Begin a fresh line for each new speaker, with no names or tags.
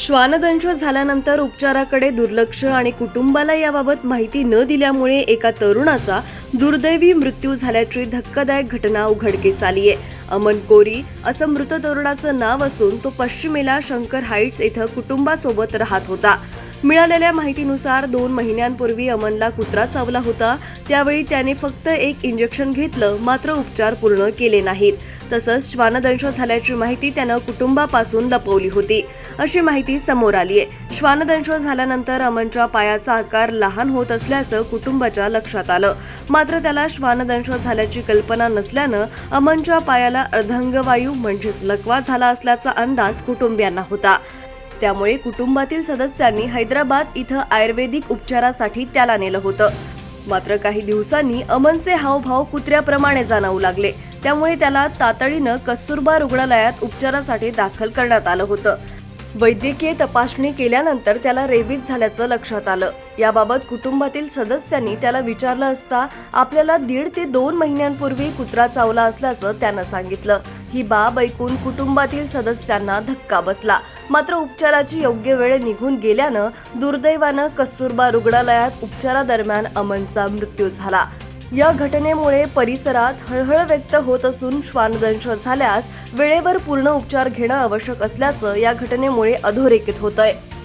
श्वानदंश झाल्यानंतर उपचाराकडे दुर्लक्ष आणि कुटुंबाला याबाबत माहिती न दिल्यामुळे एका तरुणाचा दुर्दैवी मृत्यू झाल्याची धक्कादायक घटना उघडकीस आली आहे. अमन कोरी असं मृत तरुणाचं नाव असून तो पश्चिमेला शंकर हाईट्स इथं कुटुंबासोबत राहत होता. मिळालेल्या माहितीनुसार दोन महिन्यांपूर्वी अमनला कुत्रा चावला होता. त्यावेळी त्याने फक्त एक इंजेक्शन घेतलं मात्र उपचार पूर्ण केले नाहीत. तसंच श्वानदंश झाल्याची माहिती त्यानं कुटुंबापासून लपवली होती. अशी माहिती समोर आली आहे. श्वानदंश झाल्यानंतर अमनच्या पायाचा आकार लहान होत असल्याचं कुटुंबाच्या लक्षात आलं. मात्र त्याला श्वानदंश झाल्याची कल्पना नसल्यानं अमनच्या पायाला अर्धांगवायू म्हणजेच लकवा झाला असल्याचा अंदाज कुटुंबियांना होता. त्यामुळे कुटुंबातील सदस्यांनी हैदराबाद इथं आयुर्वेदिक उपचारासाठी त्याला नेलं होतं. मात्र काही दिवसांनी अमनचे हावभाव कुत्र्याप्रमाणे जाणवू लागले. त्यामुळे त्याला तातडीनं कस्तुरबा रुग्णालयात उपचारासाठी दाखल करण्यात आलं होतं. वैद्यकीय तपासणी केल्यानंतर त्याला रेबीज झाल्याचं लक्षात आलं. याबाबत कुटुंबातील सदस्यांनी त्याला विचारलं असता आपल्याला दीड ते दोन महिन्यांपूर्वी कुत्रा चावला असल्याचं त्यानं सांगितलं. ही बाब ऐकून कुटुंबातील सदस्यांना धक्का बसला. मात्र उपचाराची योग्य वेळ निघून गेल्यानं दुर्दैवानं कस्तुरबा रुग्णालयात उपचारादरम्यान अमनचा मृत्यू झाला. या घटनेमुळे परिसरात हळहळ व्यक्त होत असून श्वानदंश झाल्यास वेळेवर पूर्ण उपचार घेणं आवश्यक असल्याचं या घटनेमुळे अधोरेखित होत आहे